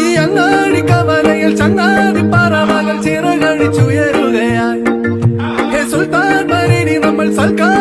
ഈ അങ്ങാടി കവലയിൽ ചങ്ങാതി പറവകൾ ചിറകഴിച്ചുയരുകയായി. സുൽത്താൻ മരിനി നമ്മൾ സൽക്കാർ